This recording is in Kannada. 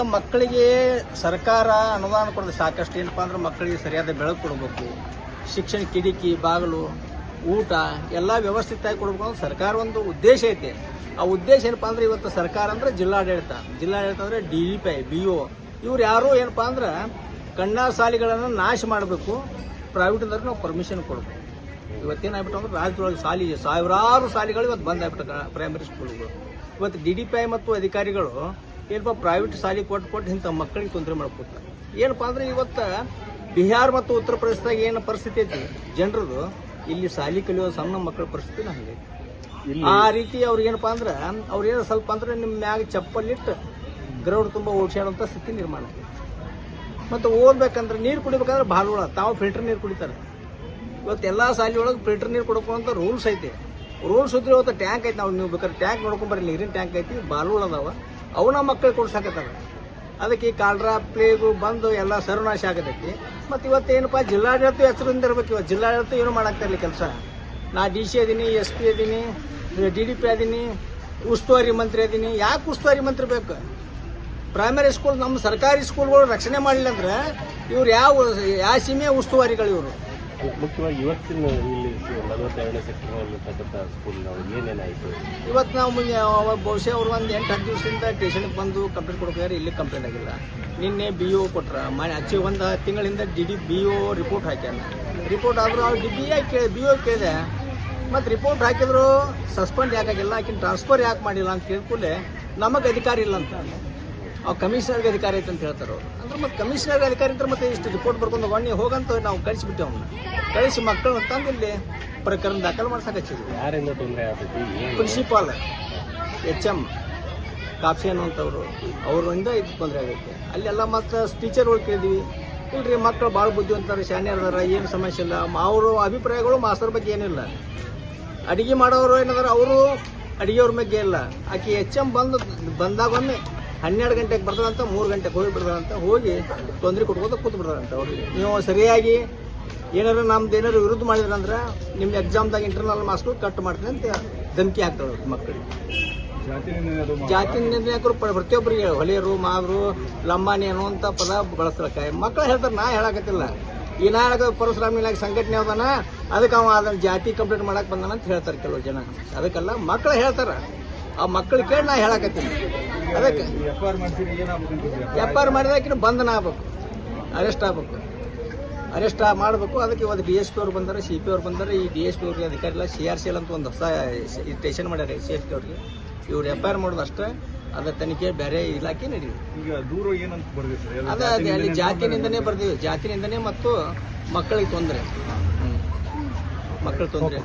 ಮಕ್ಕಳಿಗೆ ಸರ್ಕಾರ ಅನುದಾನ ಕೊಡೋದು ಸಾಕಷ್ಟು ಏನಪ್ಪ ಅಂದ್ರೆ ಮಕ್ಕಳಿಗೆ ಸರಿಯಾದ ಬೆಳಕು ಕೊಡಬೇಕು. ಶಿಕ್ಷಣ ಕಿಡಿಕಿ ಬಾಗಿಲು, ಊಟ ಎಲ್ಲ ವ್ಯವಸ್ಥಿತವಾಗಿ ಕೊಡಬೇಕು ಅಂದ್ರೆ ಸರ್ಕಾರ ಒಂದು ಉದ್ದೇಶ ಐತೆ. ಆ ಉದ್ದೇಶ ಏನಪ್ಪ ಅಂದ್ರೆ ಇವತ್ತು ಸರ್ಕಾರ ಅಂದ್ರೆ ಜಿಲ್ಲಾಡಳಿತ. ಜಿಲ್ಲಾಡಳಿತ ಅಂದ್ರೆ D D P B O. ಇವ್ರು ಯಾರು ಏನಪ್ಪ ಅಂದ್ರೆ ಕನ್ನಡ ಶಾಲೆಗಳನ್ನು ನಾಶ ಮಾಡಬೇಕು. ಪ್ರೈವೇಟ್ ಅಂದ್ರೆ ನಾವು ಪರ್ಮಿಷನ್ ಕೊಡಬೇಕು. ಇವತ್ತೇನಾಗ್ಬಿಟ್ಟು ಅಂದ್ರೆ ರಾಜ್ಯದೊಳಗೆ ಸಾಲಿ, ಸಾವಿರಾರು ಸಾಲಿಗಳು ಇವತ್ತು ಬಂದ್ ಆಗ್ಬಿಟ್ಟು ಪ್ರೈಮರಿ ಸ್ಕೂಲ್ಗಳು ಇವತ್ತು ಡಿ ಡಿ ಪಿ ಐ ಮತ್ತು ಅಧಿಕಾರಿಗಳು ಏನಪ್ಪ ಪ್ರೈವೇಟ್ ಶಾಲೆ ಕೊಟ್ಟು ಕೊಟ್ಟು ಇಂಥ ಮಕ್ಕಳಿಗೆ ತೊಂದರೆ ಮಾಡ್ಕೊತಾರೆ ಏನಪ್ಪ ಅಂದ್ರೆ ಇವತ್ತು ಬಿಹಾರ್ ಮತ್ತು ಉತ್ತರ ಪ್ರದೇಶದಾಗ ಏನು ಪರಿಸ್ಥಿತಿ ಐತಿ? ಜನರದು ಇಲ್ಲಿ ಶಾಲೆ ಕಲಿಯೋ ಸಣ್ಣ ಮಕ್ಕಳ ಪರಿಸ್ಥಿತಿ ಹಂಗೈತಿ. ಆ ರೀತಿ ಅವ್ರಿಗೆ ಏನಪ್ಪಾ ಅಂದ್ರೆ ಅವ್ರೇನು ಏನೋ ಸ್ವಲ್ಪ ಅಂದ್ರೆ ನಿಮ್ಮ ಮ್ಯಾಗ ಚಪ್ಪಲಿಟ್ಟು ಗ್ರೌಂಡ್ ತುಂಬ ಓಡ್ಸಾಡುವಂಥ ಸ್ಥಿತಿ ನಿರ್ಮಾಣ ಆಗಿದೆ. ಮತ್ತು ಓದ್ಬೇಕಂದ್ರೆ ನೀರು ಕುಡಿಬೇಕಂದ್ರೆ ಭಾಳ ತಾವು ಫಿಲ್ಟರ್ ನೀರು ಕುಡಿತಾರೆ. ಇವತ್ತು ಎಲ್ಲ ಶಾಲೆ ಒಳಗೆ ಫಿಲ್ಟರ್ ನೀರು ಕೊಡಬೇಕು ಅಂತ ರೂಲ್ಸ್ ಐತಿ. ರೂಲ್ಸ್ ಇದ್ರೆ ಇವತ್ತು ಟ್ಯಾಂಕ್ ಐತಿ ನಾವು ನೀವು ಬೇಕಾದ್ರೆ ಟ್ಯಾಂಕ್ ನೋಡ್ಕೊಂಬರ್ರಿ ನೀರಿನ ಟ್ಯಾಂಕ್ ಐತಿ ಬಾಲುಗಳು ಅದಾವ. ಅವನ್ನ ಮಕ್ಕಳು ಕೊಡ್ಸಾಕತ್ತಾರ. ಅದಕ್ಕೆ ಈ ಕಾಲ್ರಾ ಪ್ಲೇಗು ಬಂದು ಎಲ್ಲ ಸರ್ವನಾಶ ಆಗತೈತಿ. ಮತ್ತು ಇವತ್ತು ಏನಪ್ಪ, ಜಿಲ್ಲಾಡಳಿತ ಹೆಸರಿಂದ ಇರ್ಬೇಕು ಇವತ್ತು. ಜಿಲ್ಲಾಡಳಿತ ಏನು ಮಾಡಾಕ್ತಾ ಇಲ್ಲ ಕೆಲಸ? ನಾ ಡಿ ಸಿ ಅದೀನಿ ಎಸ್ ಪಿ ಅದೀನಿ ಡಿ ಡಿ ಪಿ ಅದೀನಿ, ಉಸ್ತುವಾರಿ ಮಂತ್ರಿ ಅದೀನಿ. ಯಾಕೆ ಉಸ್ತುವಾರಿ ಮಂತ್ರಿ ಬೇಕು? ಪ್ರೈಮರಿ ಸ್ಕೂಲ್ ನಮ್ಮ ಸರ್ಕಾರಿ ಸ್ಕೂಲ್ಗಳು ರಕ್ಷಣೆ ಮಾಡಲಿಲ್ಲ ಅಂದ್ರೆ ಇವ್ರು ಯಾವ ಯಾವ ಸೀಮೆ ಉಸ್ತುವಾರಿಗಳು ಇವರು? ಮುಖ್ಯವಾಗಿ ಇವತ್ತಿನ ಇಲ್ಲಿ ನಲವತ್ತೆರಡನೇ ಸೆಕ್ಟರ್ನಲ್ಲಿರ್ತಕ್ಕಂಥ ಸ್ಕೂಲ್ ನಾವು ಏನೇನಾಯಿತು? ಇವತ್ತು ನಾವು ಮುಂದೆ ಅವಾಗ ಬಹುಶಃ ಅವ್ರು ಒಂದು ಎಂಟು, ಹತ್ತು ದಿವಸದಿಂದ ಟೇಷನ್ಗೆ ಬಂದು ಕಂಪ್ಲೇಂಟ್ ಕೊಡ್ಬೇಕಾದ್ರೆ ಇಲ್ಲಿ ಕಂಪ್ಲೇಂಟ್ ಆಗಿಲ್ಲ. ನಿನ್ನೆ ಬಿ ಒ ಕೊಟ್ರ. ಮನೆ ಅಚ್ಚಿ ಒಂದು ತಿಂಗಳಿಂದ D D B O report ಹಾಕ್ಯಾನ. Report ಆದರೂ ಅವ್ರು ಡಿ ಬಿ ಕೇಳಿ ಬಿ ಒ ಕೇಳಿದೆ. ಮತ್ತು ರಿಪೋರ್ಟ್ ಹಾಕಿದ್ರು ಸಸ್ಪೆಂಡ್ ಯಾಕಾಗಿಲ್ಲ, ಆಕಿನ ಟ್ರಾನ್ಸ್ಫರ್ ಯಾಕೆ ಮಾಡಿಲ್ಲ ಅಂತ ಕೇಳ್ಕೊಳ್ಳೆ ನಮಗೆ ಅಧಿಕಾರ ಇಲ್ಲ ಅಂತ. ಅವ್ ಕಮಿಷನರ್ಗೆ ಅಧಿಕಾರಿ ಐತೆ ಅಂತ ಹೇಳ್ತಾರೆ ಅವರು. ಅಂದ್ರೆ ಮತ್ತೆ ಕಮಿಷನರ್ಗೆ ಅಧಿಕಾರಿ ಅಂದ್ರೆ ಮತ್ತೆ ಇಷ್ಟು ರಿಪೋರ್ಟ್ ಬರ್ಕೊಂಡು ಒಣ್ಣೆ ಹೋಗಂತ ನಾವು ಕಳಿಸಿಬಿಟ್ಟೆ ಅವನ್ನ ಕಳಿಸಿ ಮಕ್ಕಳು ತಂದು ಇಲ್ಲಿ ಪ್ರಕರಣ ದಾಖಲು ಮಾಡ್ಸಕ್ಕೆ ಯಾರಿಂದ ತೊಂದರೆ ಆಗ್ತೈತಿ? ಪ್ರಿನ್ಸಿಪಾಲ್ ಎಚ್ ಎಂ ಕಾಫಿ ಅನ್ನುವಂಥವ್ರು. ಅವರಿಂದ ಇದು ತೊಂದರೆ ಆಗುತ್ತೆ. ಅಲ್ಲೆಲ್ಲ ಮತ್ತು ಟೀಚರ್ಗಳು ಕೇಳಿದ್ವಿ. ಇಲ್ರಿ ಮಕ್ಕಳು ಭಾಳ ಬುದ್ಧಿವಂತಾರೆ ಶಾನ್ಯರ್ ಅದಾರ ಏನು ಸಮಸ್ಯೆ ಇಲ್ಲ. ಅವರು ಅಭಿಪ್ರಾಯಗಳು ಮಾಸ್ತರ್ ಬಗ್ಗೆ ಏನಿಲ್ಲ. ಅಡಿಗೆ ಮಾಡೋರು ಏನಾದ್ರೆ ಅವರು ಅಡಿಗೆಯವ್ರ ಬಗ್ಗೆ ಇಲ್ಲ. ಆಕೆ ಎಚ್ ಎಂ ಬಂದು ಬಂದಾಗೊಮ್ಮೆ ಹನ್ನೆರಡು ಗಂಟೆಗೆ ಬರ್ತದಂತ, ಮೂರು ಗಂಟೆಗೆ ಹೋಗಿ ಬಿಡ್ತಾರಂತ, ಹೋಗಿ ತೊಂದರೆ ಕೊಟ್ಕೋತ ಕೂತ್ ಬಿಡ್ತಾರಂತ ಅವ್ರಿಗೆ ನೀವು ಸರಿಯಾಗಿ ಏನಾರು ನಮ್ದು ಏನಾರು ವಿರುದ್ಧ ಮಾಡಿದ್ರಂದ್ರೆ ನಿಮ್ಮ ಎಕ್ಸಾಮ್ದಾಗ ಇಂಟರ್ನಲ್ ಮಾರ್ಕ್ಸ್ ಕಟ್ ಮಾಡ್ತೀನಿ ಅಂತ ಧಮಕಿ ಹಾಕ್ತಾರೆ ಮಕ್ಕಳಿಗೆ ಜಾತಿ ನಿರ್ಣಯಕರು ಪ್ರತಿಯೊಬ್ಬರಿಗೆ ಹೊಲಿಯರು ಮಾದ್ರು ಲಂಬಾಣಿ ಅನ್ನುವಂಥ ಪದ ಬಳಸ್ತಾರೆ ಮಕ್ಕಳು ಹೇಳ್ತಾರೆ, ನಾ ಹೇಳಕತ್ತಿಲ್ಲ. ಈ ನಾ ಹೇಳಕ ಪರಶುರಾಮ ಇಲಾಖೆ ಸಂಘಟನೆ ಹೋದಾನ ಅದಕ್ಕೆ ಅವ ಅದನ್ನ ಜಾತಿ ಕಂಪ್ಲೀಟ್ ಮಾಡಕ್ಕೆ ಬಂದಾನಂತ ಹೇಳ್ತಾರೆ ಕೆಲವು ಜನ. ಅದಕ್ಕೆಲ್ಲ ಮಕ್ಕಳು ಹೇಳ್ತಾರೆ. ಆ ಮಕ್ಕಳು ಕೇಳಿ ನಾ ಹೇಳಕತ್ತೀನಿ ಅದಕ್ಕೆ ಎಫ್ ಆರ್ ಮಾಡಿದಾಕಿನ ಬಂಧನ ಆಗ್ಬೇಕು. ಅರೆಸ್ಟ್ ಆಗ್ಬೇಕು. ಅರೆಸ್ಟ್ ಮಾಡಬೇಕು. ಅದಕ್ಕೆ ಇವತ್ತು ಡಿ ಎಸ್ ಪಿ ಅವ್ರು ಬಂದಾರೆ ಸಿ ಪಿ ಅವ್ರು ಬಂದಾರೆ. ಈ ಡಿ ಎಸ್ ಪಿ ಅವ್ರಿಗೆ ಅಧಿಕಾರಿ ಇಲ್ಲ. ಸಿ ಆರ್ ಸಿ ಎಲ್ ಅಂತ ಒಂದು ಹೊಸ ಸ್ಟೇಷನ್ ಮಾಡ್ಯಾರ ಸಿ ಎಸ್ ಪಿ ಅವ್ರಿಗೆ. ಇವ್ರು ಎಫ್ ಐ ಆರ್ ಮಾಡೋದು ಅಷ್ಟೇ. ಅದರ ತನಿಖೆ ಬೇರೆ ಇಲಾಖೆ ನಡೀವಿ ಈಗ ದೂರ ಏನಂತ ಅದೇ ಅದೇ. ಅಲ್ಲಿ ಜಾತಿನಿಂದನೇ ಬರ್ತೀವಿ ಜಾತಿನಿಂದನೇ ಮತ್ತು ಮಕ್ಕಳಿಗೆ ತೊಂದರೆ. ಮಕ್ಕಳ ತೊಂದರೆ.